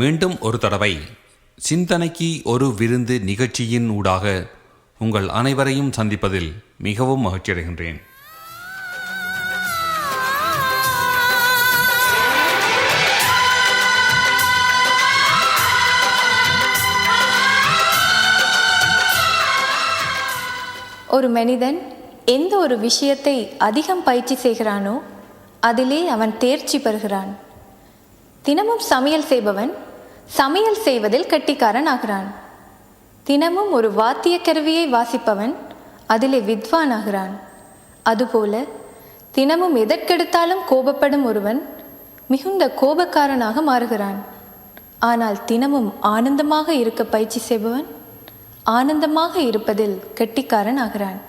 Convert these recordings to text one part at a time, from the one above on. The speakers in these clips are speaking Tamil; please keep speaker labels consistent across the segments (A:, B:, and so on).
A: மீண்டும் ஒரு தடவை சிந்தனைக்கு ஒரு விருந்து நிகழ்ச்சியின் ஊடாக உங்கள் அனைவரையும் சந்திப்பதில் மிகவும் மகிழ்ச்சியடைகின்றேன்.
B: ஒரு மனிதன் எந்த ஒரு விஷயத்தை அதிகம் பயிற்சி செய்கிறானோ அதிலே அவன் தேர்ச்சி பெறுகிறான். தினமும் சமையல் செய்பவன் சமையல் செய்வதில் கெட்டிக்காரன் ஆகிறான் தினமும் ஒரு வாத்திய கருவியை வாசிப்பவன் அதிலே வித்வான் ஆகிறான் அதுபோல தினமும் எதற்கெடுத்தாலும் கோபப்படும் ஒருவன் மிகுந்த கோபக்காரனாக மாறுகிறான். ஆனால் தினமும் ஆனந்தமாக இருக்க பயிற்சி செய்பவன் ஆனந்தமாக இருப்பதில் கெட்டிக்காரன் ஆகிறான்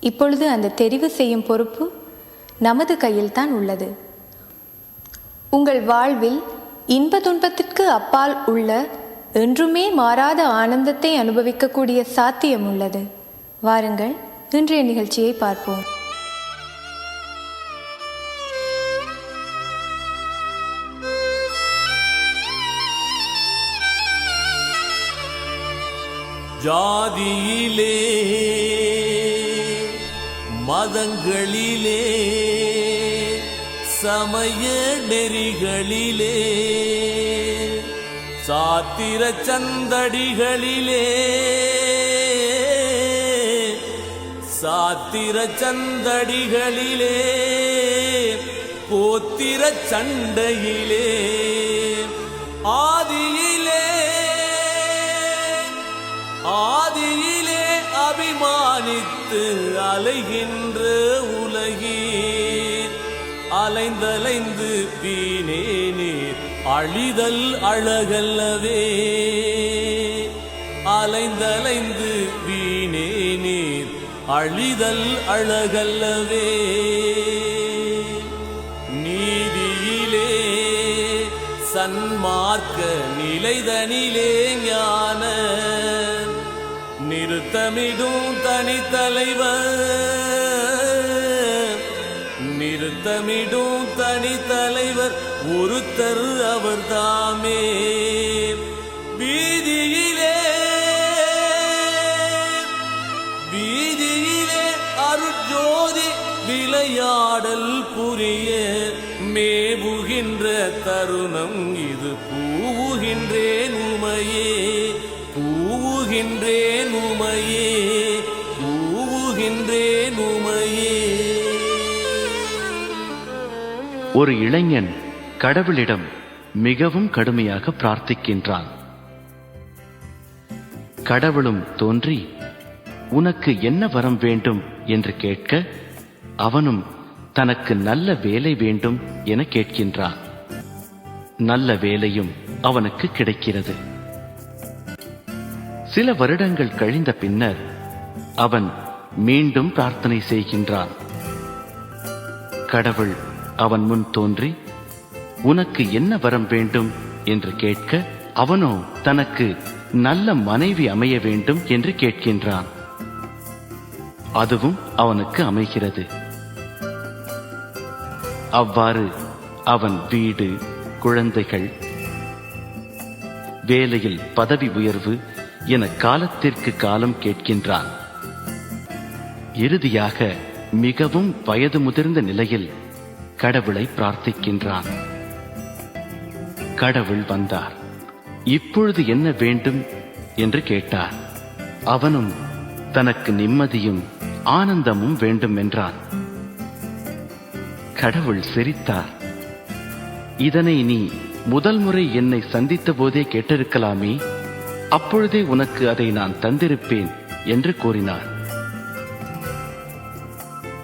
B: இப்பொழுது அந்த தெரிவு செய்யும் பொறுப்பு நமது கையில்தான் உள்ளது. உங்கள் வாழ்வில் இன்ப துன்பத்திற்கு அப்பால் உள்ள என்றுமே மாறாத ஆனந்தத்தை அனுபவிக்கக்கூடிய சாத்தியம் உள்ளது. வாருங்கள் இன்றைய நிகழ்ச்சியை பார்ப்போம்.
C: ஜாதியிலே மதங்களிலே சமய நெறிகளிலே சாத்திர சந்தடிகளிலே சாத்திர சந்தடிகளிலே போத்திர சண்டையிலே ஆதியிலே ஆதியிலே அபிமானித்து அலைகின்ற உலகீர் அலைந்தலைந்து வீணே நீர். அழிதல் அழகல்லவே. அலைந்தலைந்து வீணே நீர். அழிதல் அழகல்லவே. நீதியிலே சன்மார்க்க நிலைதனிலே ஞான. நிறுத்தமிடும் தனித்தலைவர். திருத்தமிடும் தனி தலைவர் ஒருத்தர் அவர் தாமே வீதியிலே வீதியிலே அருஜோதி விளையாடல் புரிய மேவுகின்ற தருணம் இது. பூவுகின்றேன் உமையே பூவுகின்றேன் உமையே.
D: ஒரு இளைஞன் கடவுளிடம் மிகவும் கடுமையாக பிரார்த்திக்கின்றான். கடவுளும் தோன்றி உனக்கு என்ன வரம் வேண்டும்? என்று கேட்க அவனும் தனக்கு நல்ல வேலை வேண்டும் என கேட்கின்றான். நல்ல வேலையும் அவனுக்கு கிடைக்கிறது. சில வருடங்கள் கழிந்த பின்னர் அவன் மீண்டும் பிரார்த்தனை செய்கின்றான். கடவுள் அவன் முன் தோன்றி உனக்கு என்ன வரம் வேண்டும்? என்று கேட்க அவனோ தனக்கு நல்ல மனைவி அமைய வேண்டும் என்று கேட்கின்றான். அதுவும் அவனுக்கு அமைகிறது. அவ்வாறு அவன் வீடு குழந்தைகள் வேலையில் பதவி உயர்வு என காலத்திற்கு காலம் கேட்கின்றான். இறுதியாக மிகவும் வயது முதிர்ந்த நிலையில் கடவுளை பிரார்த்திக்கின்றான். கடவுள் வந்தார். இப்பொழுது என்ன வேண்டும் என்று கேட்டார். அவனும் தனக்கு நிம்மதியும் ஆனந்தமும் வேண்டும் என்றான். கடவுள் சிரித்தார். இதனை நீ முதல் முறை என்னை சந்தித்த போதே கேட்டிருக்கலாமே. அப்பொழுதே உனக்கு அதை நான் தந்திருப்பேன் என்று கூறினார்.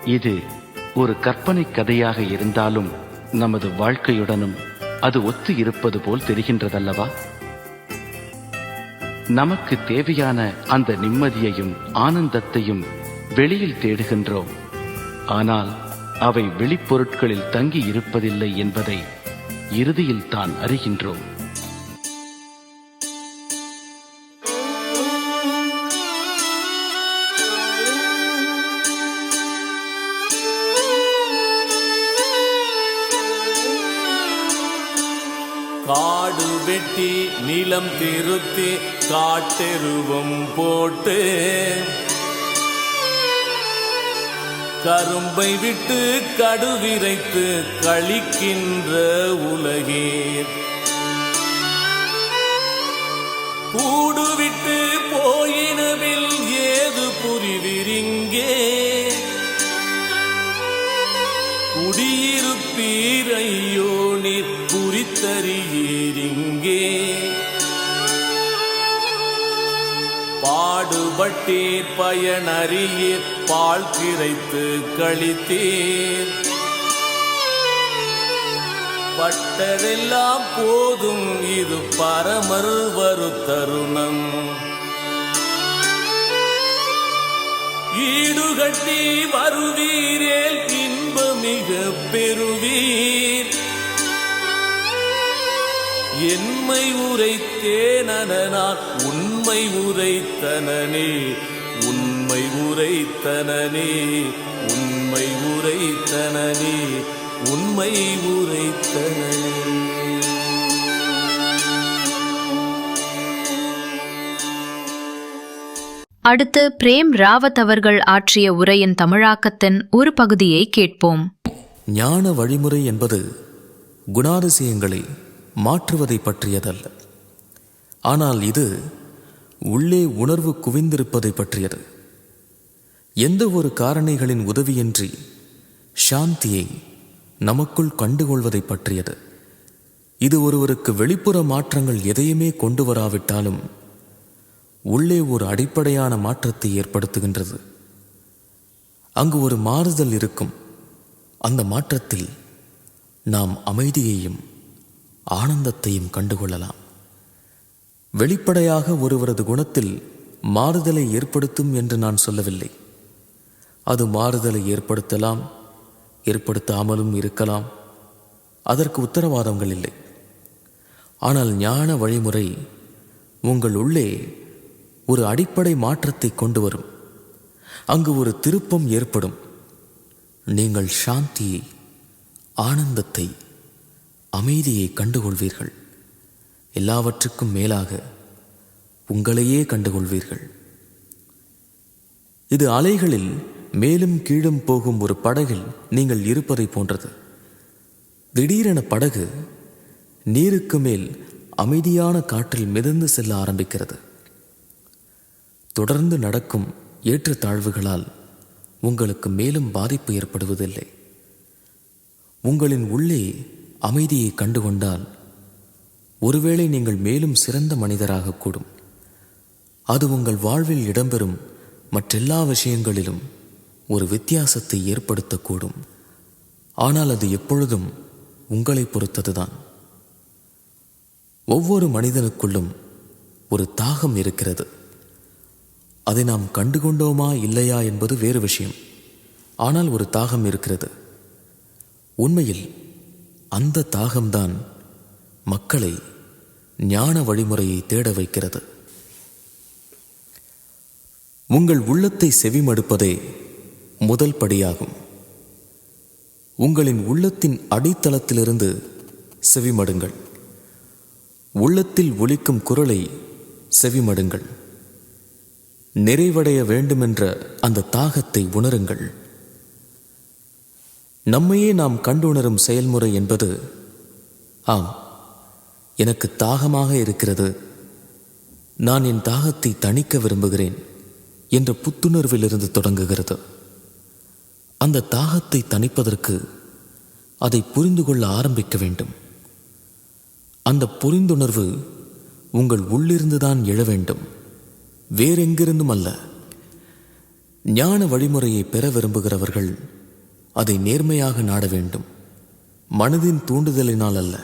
D: இது ஒரு கற்பனை கதையாக இருந்தாலும் நமது வாழ்க்கையுடனும் அது ஒத்து இருப்பது போல் தெரிகின்றதல்லவா? நமக்கு தேவையான அந்த நிம்மதியையும் ஆனந்தத்தையும் வெளியில் தேடுகின்றோம். ஆனால் அவை வெளிப்பொருட்களில் தங்கி இருப்பதில்லை என்பதை இறுதியில் தான் அறிகின்றோம்.
C: காடு வெட்டி நிலம் திருத்தி காட்டெருவம் போட்டு கரும்பை விட்டு கடுவிரைத்து கழிக்கின்ற உலகே கூடுவிட்டு போயினவில் ஏது புரிவிரிங்கே? குடியிருப்பீரையோ நீர் குறித்தறியீரிங்கே பாடுபட்டீர் பயனறியீர் பால் கிரைத்து கழித்தீர். பட்டதெல்லாம் போதும் இது பரமர் வரு தருணம். ஈடுகட்டி வருவீரேல் பின் பெறுவீர். என்மை உரைத்தேனனால் உண்மை உரைத்தனனே உண்மை உரைத்தனனே உண்மை உரைத்தனனே உண்மை உரைத்தனனே.
E: அடுத்து பிரேம் ராவத் அவர்கள் ஆற்றிய உரையின் தமிழாக்கத்தின் ஒரு பகுதியை கேட்போம்.
F: ஞான வழிமுறை என்பது குணாதிசயங்களை மாற்றுவதை பற்றியதல்ல. ஆனால் இது உள்ளே உணர்வு குவிந்திருப்பதை பற்றியது. எந்த ஒரு காரணிகளின் உதவியின்றி சாந்தியை நமக்குள் கண்டுகொள்வதை பற்றியது. இது ஒருவருக்கு வெளிப்புற மாற்றங்கள் எதையுமே கொண்டு வராவிட்டாலும் உள்ளே ஒரு அடிப்படையான மாற்றத்தை ஏற்படுத்துகின்றது. அங்கு ஒரு மாறுதல் இருக்கும். அந்த மாற்றத்தில் நாம் அமைதியையும் ஆனந்தத்தையும் கண்டுகொள்ளலாம். வெளிப்படையாக ஒருவரது குணத்தில் மாறுதலை ஏற்படுத்தும் என்று நான் சொல்லவில்லை. அது மாறுதலை ஏற்படுத்தலாம் ஏற்படுத்தாமலும் இருக்கலாம். அதற்கு உத்தரவாதங்கள் இல்லை. ஆனால் ஞான வழிமுறை உங்கள் உள்ளே ஒரு அடிப்படை மாற்றத்தை கொண்டு வரும். அங்கு ஒரு திருப்பம் ஏற்படும். நீங்கள் சாந்தியை ஆனந்தத்தை அமைதியை கண்டுகொள்வீர்கள். எல்லாவற்றுக்கும் மேலாக உங்களையே கண்டுகொள்வீர்கள். இது அலைகளில் மேலும் கீழும் போகும் ஒரு படகில் நீங்கள் இருப்பதை போன்றது. திடீரென படகு நீருக்கு மேல் அமைதியான காற்றில் மிதந்து செல்ல ஆரம்பிக்கிறது. தொடர்ந்து நடக்கும் ஏற்றத்தாழ்வுகளால் உங்களுக்கு மேலும் பாதிப்பு ஏற்படுவதில்லை. உங்களின் உள்ளே அமைதியை கண்டுகொண்டால் ஒருவேளை நீங்கள் மேலும் சிறந்த மனிதராகக்கூடும் அது உங்கள் வாழ்வில் இடம்பெறும் மற்றெல்லா விஷயங்களிலும் ஒரு வித்தியாசத்தை ஏற்படுத்தக்கூடும். ஆனால் அது எப்பொழுதும் உங்களை பொறுத்ததுதான். ஒவ்வொரு மனிதனுக்குள்ளும் ஒரு தாகம் இருக்கிறது. அதை நாம் கண்டுகொண்டோமா இல்லையா என்பது வேறு விஷயம். ஆனால் ஒரு தாகம் இருக்கிறது. உண்மையில் அந்த தாகம்தான் மக்களை ஞான வழிமுறையை தேட வைக்கிறது. உங்கள் உள்ளத்தை செவிமடுப்பதே முதல் படியாகும். உங்களின் உள்ளத்தின் அடித்தளத்திலிருந்து செவிமடுங்கள். உள்ளத்தில் ஒலிக்கும் குரலை செவிமடுங்கள். நிறைவடைய வேண்டுமென்ற அந்த தாகத்தை உணருங்கள். நம்மையே நாம் கண்டுணரும் செயல்முறை என்பது ஆம் எனக்கு தாகமாக இருக்கிறது. நான் என் தாகத்தை தணிக்க விரும்புகிறேன் என்ற புத்துணர்விலிருந்து தொடங்குகிறது. அந்த தாகத்தை தணிப்பதற்கு அதை புரிந்து கொள்ள ஆரம்பிக்க வேண்டும். அந்த புரிந்துணர்வு உங்கள் உள்ளிருந்துதான் எழ வேண்டும். வேறெங்கிருந்தும் அல்ல. ஞான வழிமுறையை பெற விரும்புகிறவர்கள் அதை நேர்மையாக நாட வேண்டும். மனதின் தூண்டுதலினால் அல்ல.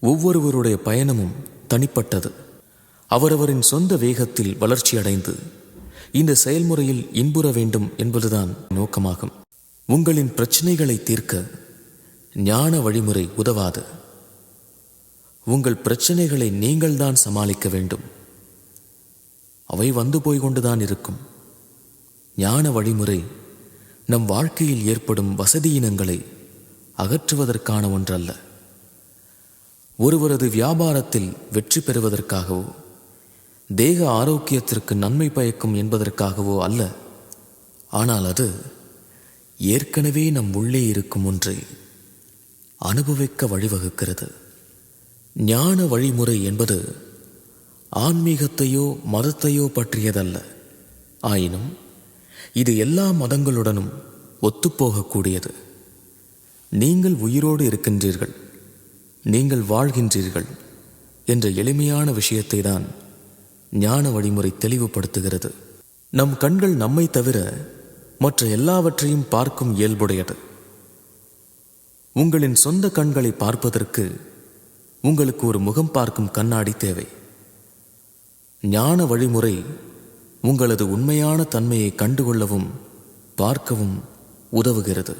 F: ஒவ்வொருவருடைய பயணமும் தனிப்பட்டது. அவரவரின் சொந்த வேகத்தில் வளர்ச்சியடைந்து இந்த செயல்முறையில் இன்புற வேண்டும் என்பதுதான் நோக்கமாகும். உங்களின் பிரச்சனைகளை தீர்க்க ஞான வழிமுறை உதவாது. உங்கள் பிரச்சனைகளை நீங்கள்தான் சமாளிக்க வேண்டும். அவை வந்து போய் கொண்டுதான் இருக்கும். ஞான வழிமுறை நம் வாழ்க்கையில் ஏற்படும் வசதியினங்களை அகற்றுவதற்கான ஒன்றல்ல. ஒருவரது வியாபாரத்தில் வெற்றி பெறுவதற்காகவோ தேக ஆரோக்கியத்திற்கு நன்மை பயக்கும் என்பதற்காகவோ அல்ல. ஆனால் அது ஏற்கனவே நம் உள்ளே இருக்கும் ஒன்றை அனுபவிக்க வழிவகுக்கிறது. ஞான வழிமுறை என்பது ஆன்மீகத்தையோ மதத்தையோ பற்றியதல்ல. ஆயினும் இது எல்லா மதங்களுடனும் ஒத்துப்போகக்கூடியது. நீங்கள் உயிரோடு இருக்கின்றீர்கள் நீங்கள் வாழ்கின்றீர்கள் என்ற எளிமையான விஷயத்தை தான் ஞான வழிமுறை தெளிவுபடுத்துகிறது. நம் கண்கள் நம்மை தவிர மற்ற எல்லாவற்றையும் பார்க்கும் இயல்புடையது. உங்களின் சொந்த கண்களை பார்ப்பதற்கு உங்களுக்கு ஒரு முகம் பார்க்கும் கண்ணாடி தேவை. ஞான வழிமுறை உங்களது உண்மையான தன்மையை கண்டுகொள்ளவும் பார்க்கவும் உதவுகிறது.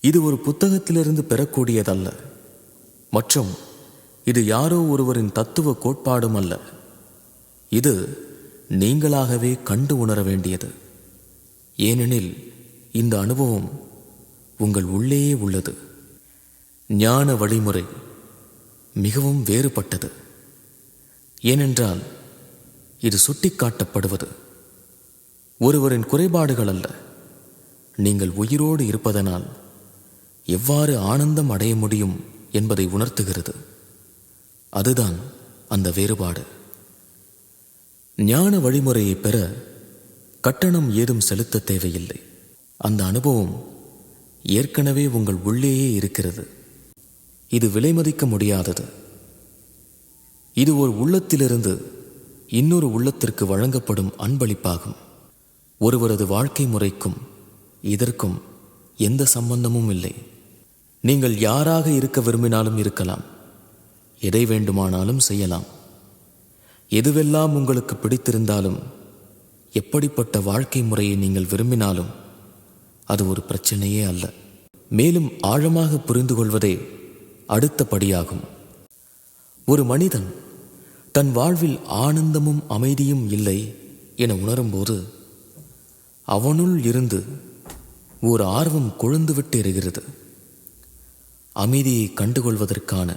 F: இது ஒரு புத்தகத்திலிருந்து பெறக்கூடியதல்ல. மற்றும் இது யாரோ ஒருவரின் தத்துவ கோட்பாடும் அல்ல. இது நீங்களாகவே கண்டு உணர வேண்டியது. ஏனெனில் இந்த அனுபவம் உங்கள் உள்ளேயே உள்ளது. ஞான வழிமுறை மிகவும் வேறுபட்டது. ஏனென்றால் இது சுட்டிக்காட்டப்படுவது. ஒருவரின் குறைபாடுகள் அல்ல. நீங்கள் உயிரோடு இருப்பதனால் எவ்வாறு ஆனந்தம் அடைய முடியும் என்பதை உணர்த்துகிறது. அதுதான் அந்த வேறுபாடு. ஞான வழிமுறையை பெற கட்டணம் ஏதும் செலுத்த தேவையில்லை. அந்த அனுபவம் ஏற்கனவே உங்கள் உள்ளேயே இருக்கிறது. இது விலைமதிக்க முடியாதது. இது ஒரு உள்ளத்திலிருந்து இன்னொரு உள்ளத்திற்கு வழங்கப்படும் அன்பளிப்பாகும். ஒருவரது வாழ்க்கை முறைக்கும் இதற்கும் எந்த சம்பந்தமும் இல்லை. நீங்கள் யாராக இருக்க விரும்பினாலும் இருக்கலாம். எதை வேண்டுமானாலும் செய்யலாம். எதுவெல்லாம் உங்களுக்கு பிடித்திருந்தாலும் எப்படிப்பட்ட வாழ்க்கை முறையை நீங்கள் விரும்பினாலும் அது ஒரு பிரச்சனையே அல்ல. மேலும் ஆழமாக புரிந்து கொள்வதே அடுத்த படியாகும் ஒரு மனிதன் தன் வாழ்வில் ஆனந்தமும் அமைதியும் இல்லை என உணரும்போது அவனுள் இருந்து ஒரு ஆர்வம் கொழுந்துவிட்டு எரிகிறது. அமைதியை கண்டுகொள்வதற்கான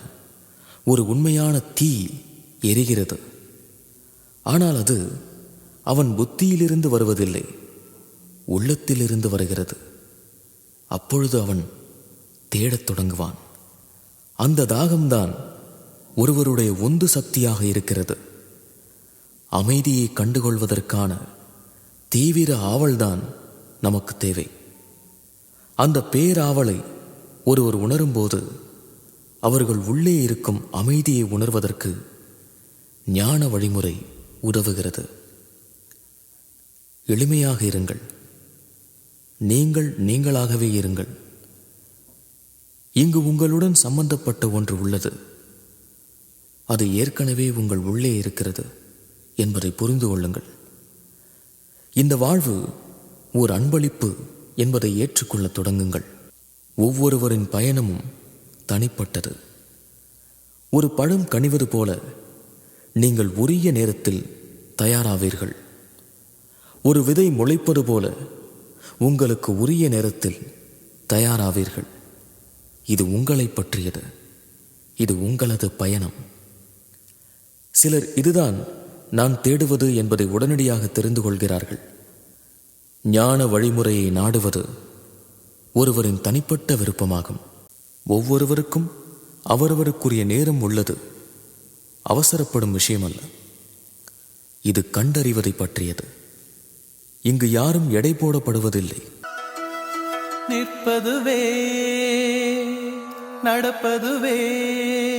F: ஒரு உண்மையான தீ எரிகிறது. ஆனால் அது அவன் புத்தியிலிருந்து வருவதில்லை உள்ளத்திலிருந்து வருகிறது. அப்பொழுது அவன் தேடத் தொடங்குவான். அந்த தாகம்தான் ஒருவருடைய உந்து சக்தியாக இருக்கிறது. அமைதியை கண்டுகொள்வதற்கான தீவிர ஆவல்தான் நமக்கு தேவை. அந்த பேராவலை ஒருவர் உணரும்போது அவர்கள் உள்ளே இருக்கும் அமைதியை உணர்வதற்கு ஞான வழிமுறை உதவுகிறது. எளிமையாக இருங்கள். நீங்கள் நீங்களாகவே இருங்கள். இங்கு உங்களுடன் சம்பந்தப்பட்ட ஒன்று உள்ளது. அது ஏற்கனவே உங்கள் உள்ளே இருக்கிறது என்பதை புரிந்து கொள்ளுங்கள். இந்த வாழ்வு ஓர் அன்பளிப்பு என்பதை ஏற்றுக்கொள்ளத் தொடங்குங்கள். ஒவ்வொருவரின் பயணமும் தனிப்பட்டது. ஒரு பழம் கனிவது போல நீங்கள் உரிய நேரத்தில் தயாராவீர்கள். ஒரு விதை முளைப்பது போல உங்களுக்கு உரிய நேரத்தில் தயாராவீர்கள். இது உங்களை பற்றியது. இது உங்களது பயணம். சிலர் இதுதான் நான் தேடுவது என்பதை உடனடியாக தெரிந்து கொள்கிறார்கள். ஞான வழிமுறையை நாடுவது ஒருவரின் தனிப்பட்ட விருப்பமாகும். ஒவ்வொருவருக்கும் அவரவருக்குரிய நேரம் உள்ளது. அவசரப்படும் விஷயமல்ல. இது கண்டறிவதை பற்றியது. இங்கு யாரும் எடை போடப்படுவதில்லை.
G: நிற்பதுவே நடப்பதுவே.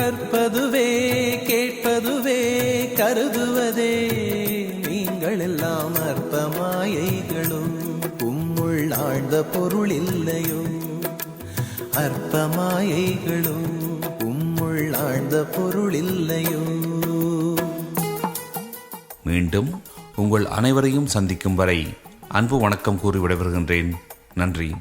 G: கற்பதுவே கேட்பதுவே கருதுவதே. நீங்கள் எல்லாம் அற்ப மாயைகளும் உம்முள் ஆழ்ந்த பொருள் இல்லையோ. அற்பமாயைகளோ உம்முள் ஆழ்ந்த பொருள் இல்லையோ.
A: மீண்டும் உங்கள் அனைவரையும் சந்திக்கும் வரை அன்பு வணக்கம் கூறி விடைபெறுகின்றேன். நன்றி.